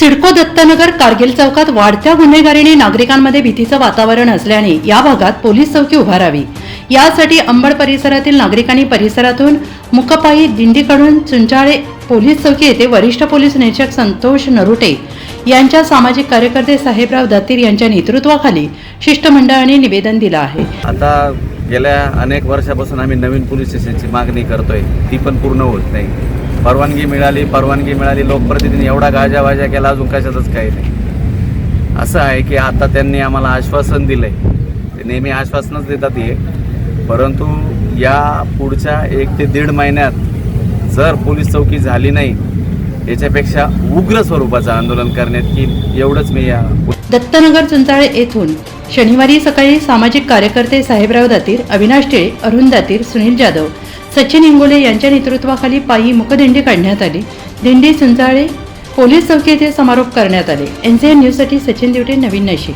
सिडको दत्तनगर कारगिल चौकात वाढत्या गुन्हेगारीने नागरिकांमध्ये भीतीचं वातावरण असल्याने या भागात पोलीस चौकी उभारावी. यासाठी अंबड परिसरातील नागरिकांनी परिसरातून मुकपाई दिंडीकडून चुंचाळे पोलीस चौकी येथे वरिष्ठ पोलीस निरीक्षक संतोष नरुटे यांच्या सामाजिक कार्यकर्ते साहेबराव दत्तीर यांच्या नेतृत्वाखाली शिष्टमंडळाने निवेदन दिलं आहे. आता गेल्या अनेक वर्षापासून आम्ही नवीन पोलीस स्टेशनची मागणी करतोय. ती पण पूर्ण होत नाही. परवानगी मिळाली परवानगी मिळाली लोकप्रतिनिधी एवढा गाजावाजा केला अजून कशातच काही नाही. असं आहे की आता त्यांनी आम्हाला आश्वासन दिलंय. ते नेहमी आश्वासनच देतात हे. परंतु या पुढच्या एक ते दीड महिन्यात जर पोलीस चौकी झाली नाही याच्यापेक्षा उग्र स्वरूपाचं आंदोलन करण्यात येईल एवढंच मी या दत्तनगर चुंचाळे येथून शनिवारी सकाळी सामाजिक कार्यकर्ते साहेबराव दातीर अविनाश टिळे अरुण दातीर सुनील जाधव सचिन इंगोले यांच्या नेतृत्वाखाली पायी मुखदिंडी काढण्यात आली. दिंडी चुंचाळे पोलीस चौकी येथे समारोप करण्यात आले. एनसीएन न्यूजसाठी सचिन दिवटे नवीन नाशिक